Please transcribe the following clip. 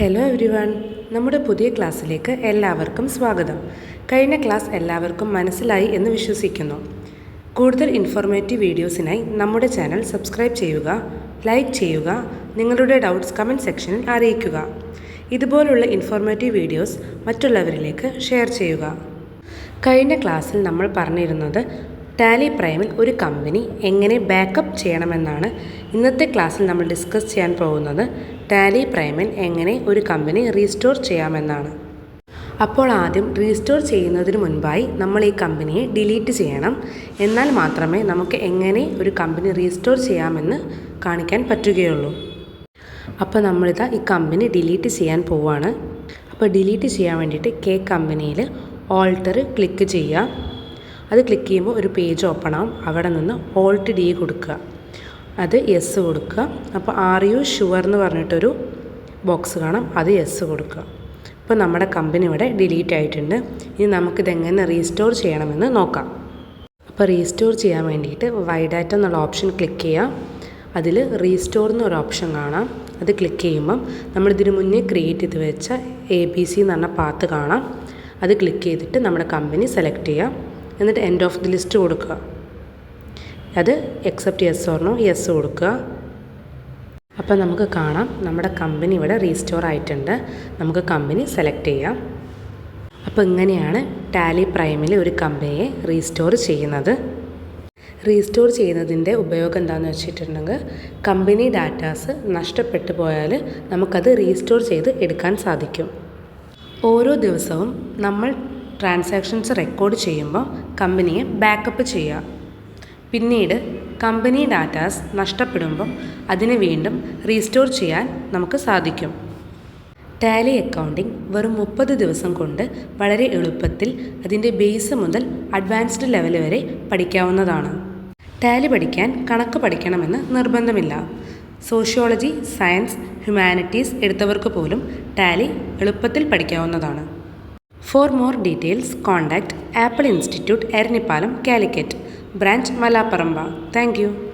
Hello every one നമ്മുടെ പുതിയ ക്ലാസ്സിലേക്ക് എല്ലാവർക്കും സ്വാഗതം. കഴിഞ്ഞ ക്ലാസ് എല്ലാവർക്കും മനസ്സിലായി എന്ന് വിശ്വസിക്കുന്നു. കൂടുതൽ ഇൻഫോർമേറ്റീവ് വീഡിയോസിനായി നമ്മുടെ ചാനൽ സബ്സ്ക്രൈബ് ചെയ്യുക ലൈക്ക് ചെയ്യുക നിങ്ങളുടെ ഡൗട്ട്സ് കമന്റ് സെക്ഷനിൽ അറിയിക്കുക. ഇതുപോലുള്ള ഇൻഫോർമേറ്റീവ് വീഡിയോസ് മറ്റുള്ളവരിലേക്ക് ഷെയർ ചെയ്യുക. കഴിഞ്ഞ ക്ലാസ്സിൽ നമ്മൾ പറഞ്ഞിരുന്നത് ടാലി പ്രൈമിൽ ഒരു കമ്പനി എങ്ങനെ ബാക്കപ്പ് ചെയ്യണമെന്നാണ് ഇന്നത്തെ ക്ലാസ്സിൽ നമ്മൾ ഡിസ്കസ് ചെയ്യാൻ പോകുന്നത്. ടാലി പ്രൈമിൽ എങ്ങനെ ഒരു കമ്പനി റീസ്റ്റോർ ചെയ്യാമെന്നാണ്. അപ്പോൾ ആദ്യം റീസ്റ്റോർ ചെയ്യുന്നതിന് മുൻപായി നമ്മൾ ഈ കമ്പനിയെ ഡിലീറ്റ് ചെയ്യണം. എന്നാൽ മാത്രമേ നമുക്ക് എങ്ങനെ ഒരു കമ്പനി റീസ്റ്റോർ ചെയ്യാമെന്ന് കാണിക്കാൻ പറ്റുകയുള്ളൂ. അപ്പോൾ നമ്മളിതാ ഈ കമ്പനി ഡിലീറ്റ് ചെയ്യാൻ പോവാണ്. അപ്പോൾ ഡിലീറ്റ് ചെയ്യാൻ വേണ്ടിയിട്ട് കെ കമ്പനിയിൽ ഓൾട്ടർ ക്ലിക്ക് ചെയ്യുക. അത് ക്ലിക്ക് ചെയ്യുമ്പോൾ ഒരു പേജ് ഓപ്പൺ ആവും. അവിടെ നിന്ന് ഓൾട്ട് ഡി കൊടുക്കുക. അത് എസ് കൊടുക്കുക. അപ്പോൾ ആർ യു ഷുവർ എന്ന് പറഞ്ഞിട്ടൊരു ബോക്സ് കാണാം. അത് എസ് കൊടുക്കുക. ഇപ്പോൾ നമ്മുടെ കമ്പനി ഇവിടെ ഡിലീറ്റ് ആയിട്ടുണ്ട്. ഇനി നമുക്കിതെങ്ങനെ റീസ്റ്റോർ ചെയ്യണമെന്ന് നോക്കാം. അപ്പോൾ റീസ്റ്റോർ ചെയ്യാൻ വേണ്ടിയിട്ട് വൈഡാറ്റ എന്നുള്ള ഓപ്ഷൻ ക്ലിക്ക് ചെയ്യാം. അതിൽ റീസ്റ്റോർ എന്നൊരു ഓപ്ഷൻ കാണാം. അത് ക്ലിക്ക് ചെയ്യുമ്പം നമ്മളിതിന് മുന്നേ ക്രിയേറ്റ് ചെയ്ത് വെച്ച എ ബി സി എന്ന് പറഞ്ഞ പാത്ത് കാണാം. അത് ക്ലിക്ക് ചെയ്തിട്ട് നമ്മുടെ കമ്പനി സെലക്ട് ചെയ്യുക എന്നിട്ട് എൻഡ് ഓഫ് ദി ലിസ്റ്റ് കൊടുക്കുക. അത് എക്സെപ്റ്റ് യെസ് ഓർണോ യെസ് കൊടുക്കുക. അപ്പോൾ നമുക്ക് കാണാം നമ്മുടെ കമ്പനി ഇവിടെ റീസ്റ്റോർ ആയിട്ടുണ്ട്. നമുക്ക് കമ്പനി സെലക്ട് ചെയ്യാം. അപ്പോൾ ഇങ്ങനെയാണ് ടാലി പ്രൈമിൽ ഒരു കമ്പനിയെ റീസ്റ്റോർ ചെയ്യുന്നത്. റീസ്റ്റോർ ചെയ്യുന്നതിന്റെ ഉപയോഗം എന്താണെന്ന് വെച്ചിട്ടുണ്ടെങ്കിൽ കമ്പനി ഡാറ്റാസ് നഷ്ടപ്പെട്ടു പോയാൽ നമുക്കത് റീസ്റ്റോർ ചെയ്ത് എടുക്കാൻ സാധിക്കും. ഓരോ ദിവസവും നമ്മൾ ട്രാൻസാക്ഷൻസ് റെക്കോർഡ് ചെയ്യുമ്പോൾ കമ്പനിയെ ബാക്കപ്പ് ചെയ്യുക. പിന്നീട് കമ്പനി ഡാറ്റാസ് നഷ്ടപ്പെടുമ്പം അതിനെ വീണ്ടും റീസ്റ്റോർ ചെയ്യാൻ നമുക്ക് സാധിക്കും. ടാലി അക്കൗണ്ടിംഗ് വെറും മുപ്പത് ദിവസം കൊണ്ട് വളരെ എളുപ്പത്തിൽ അതിന്റെ ബേസ് മുതൽ അഡ്വാൻസ്ഡ് ലെവൽ വരെ പഠിക്കാവുന്നതാണ്. ടാലി പഠിക്കാൻ കണക്ക് പഠിക്കണമെന്ന് നിർബന്ധമില്ല. സോഷ്യോളജി സയൻസ് ഹ്യൂമാനിറ്റീസ് എടുത്തവർക്ക് പോലും ടാലി എളുപ്പത്തിൽ പഠിക്കാവുന്നതാണ്. For more details contact Apple Institute Eranhipalam Calicut. Branch Malaparamba. Thank